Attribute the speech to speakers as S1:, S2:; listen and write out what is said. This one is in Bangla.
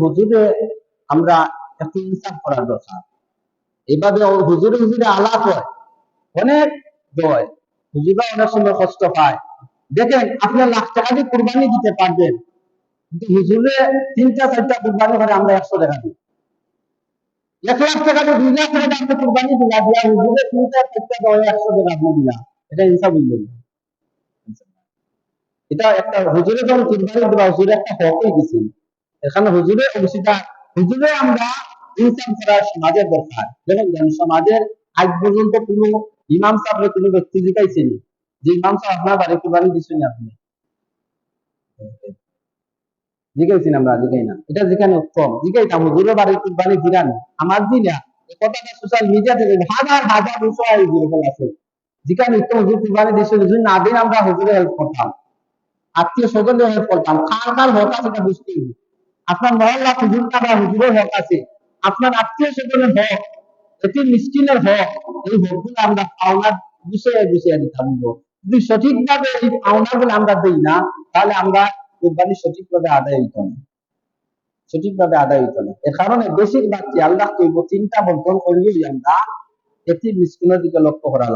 S1: হুজুরে আমরা ইনসাফ করার দরকার। হুজুরে হুজুরে আলাপ হয়, অনেক জয় হুজুরা অনেক কষ্ট পায়। দেখেন আপনি লাখ টাকা দিয়ে কুরবানি দিতে পারবেন, কিন্তু হুজুরে তিনটা, চারটা কুরবানি করে আমরা একশো টাকা দিই। এক লাখ টাকা দিয়ে দুই লাখ টাকা আপনি কুরবানি দিলা দিয়া হুজুরে তিনটা, চারটা একশো টাকা আপনি দিলা এটা ইনসাফ বলবেন এটা একটা হুজুরে যখন কুরবানি দিবা হুজুরে একটা হকই দিছেন। এখানে হুজুরে অবশ্যই হুজুরে আমরা ইনসাফ করার সমাজের দরকার। জন সমাজের আজ পর্যন্ত কোনো ইমাম সাহেবের কোনো ব্যক্তি জিজ্ঞাইছেন যে ইমাম সাহেব আপনার বাড়ি দিচ্ছেন আপনি। আমরা না। এটা জিজ্ঞাইতাম হুজুরের বাড়ি আমার কথাটা সোশ্যাল হাজার হাজার আছে। যেখানে উত্তম হুজুর দিচ্ছেন না দিন আমরা হুজুরে হেল্প করতাম। আত্মীয় স্বজনদের হেল্প করতাম। কার কার আছে এটা বুঝতে হবে। আপনার মহল্লা হুজুর কাটা হুজুরের হক আছে। আপনার আত্মীয় স্বজনের হক, এটি মিসকিনের হক, এই হকগুলো আমরা পাওনার বিষয়ে বিষয়ে দিতে হবে। যদি সঠিকভাবে এই পাওনাগুলো আমরা দিই না, তাহলে আমরা কোরবানি সঠিকভাবে আদায় হইত না। সঠিকভাবে আদায় হইত না। এ কারণে বেশিরভাগ আল্লাহ কইব চিন্তা বন্টন করলেই আমরা এটি মিসকিনের দিকে লক্ষ্য করা